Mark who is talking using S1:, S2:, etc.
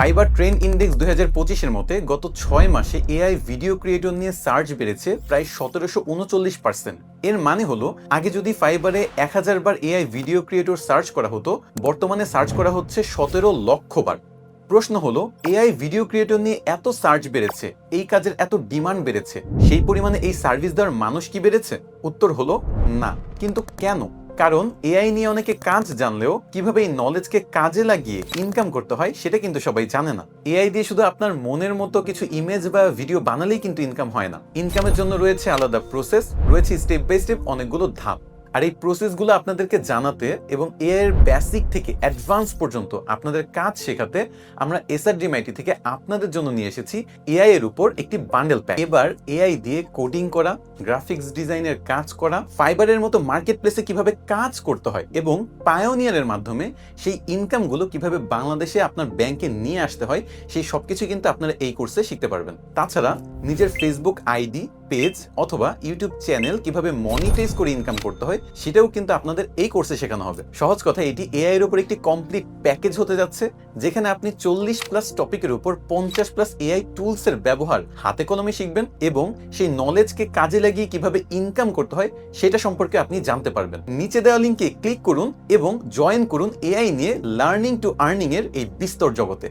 S1: Fibre train index দুই হাজার পঁচিশের মতে গত ছয় মাসে এআই ভিডিও ক্রিয়েটর নিয়ে সার্চ বেড়েছে প্রায় সতেরোশো উনচল্লিশ পার্সেন্ট। এর মানে হলো, আগে যদি ফাইবারে এক হাজার বার এআই ভিডিও ক্রিয়েটর সার্চ করা হতো, বর্তমানে সার্চ করা হচ্ছে সতেরো লক্ষ বার। প্রশ্ন হলো, এআই ভিডিও ক্রিয়েটর নিয়ে এত সার্চ বেড়েছে, এই কাজের এত ডিমান্ড বেড়েছে, সেই পরিমাণে এই সার্ভিস দেওয়ার মানুষ কি বেড়েছে? উত্তর হলো, না। কিন্তু কেন? কারণ এআই নিয়ে অনেকে কাজ জানলেও কীভাবে এই নলেজকে কাজে লাগিয়ে ইনকাম করতে হয় সেটা কিন্তু সবাই জানে না। এআই দিয়ে শুধু আপনার মনের মতো কিছু ইমেজ বা ভিডিও বানালেই কিন্তু ইনকাম হয় না। ইনকামের জন্য রয়েছে আলাদা প্রসেস রয়েছে স্টেপ বাই স্টেপ অনেকগুলো ধাপ। আর এই প্রসেসগুলো আপনাদেরকে জানাতে এবং এর বেসিক থেকে অ্যাডভান্স পর্যন্ত আপনাদের কাজ শেখাতে আমরা এসআরডিএমআইটি থেকে আপনাদের জন্য নিয়ে এসেছি এআই এর উপর একটি বান্ডেল প্যাক এবার এআই দিয়ে কোডিং করা গ্রাফিক্স ডিজাইনের কাজ করা ফাইবারের মতো মার্কেট প্লেসে কীভাবে কাজ করতে হয় এবং পায়োনিয়ারের মাধ্যমে সেই ইনকামগুলো কীভাবে বাংলাদেশে আপনার ব্যাংকে নিয়ে আসতে হয়, সেই সবকিছু কিন্তু আপনারা এই কোর্সে শিখতে পারবেন। তাছাড়া নিজের ফেসবুক আইডি পেজ অথবা ইউটিউব চ্যানেল কীভাবে মনিটাইজ করে ইনকাম করতে হয়, সেটাও কিন্তু আপনাদের এই কোর্সে শেখানো হবে। সহজ কথা, এটি এআই এর উপর একটি কমপ্লিট প্যাকেজ হতে যাচ্ছে, যেখানে আপনি চল্লিশ প্লাস টপিকের উপর পঞ্চাশ প্লাস এআই টুলস এর ব্যবহার হাতে কলমে শিখবেন এবং সেই নলেজকে কাজে লাগিয়ে কীভাবে ইনকাম করতে হয়, সেটা সম্পর্কে আপনি জানতে পারবেন। নিচে দেওয়া লিঙ্কে ক্লিক করুন এবং জয়েন করুন এআই নিয়ে লার্নিং টু আর্নিং এর এই বিস্তর জগতে।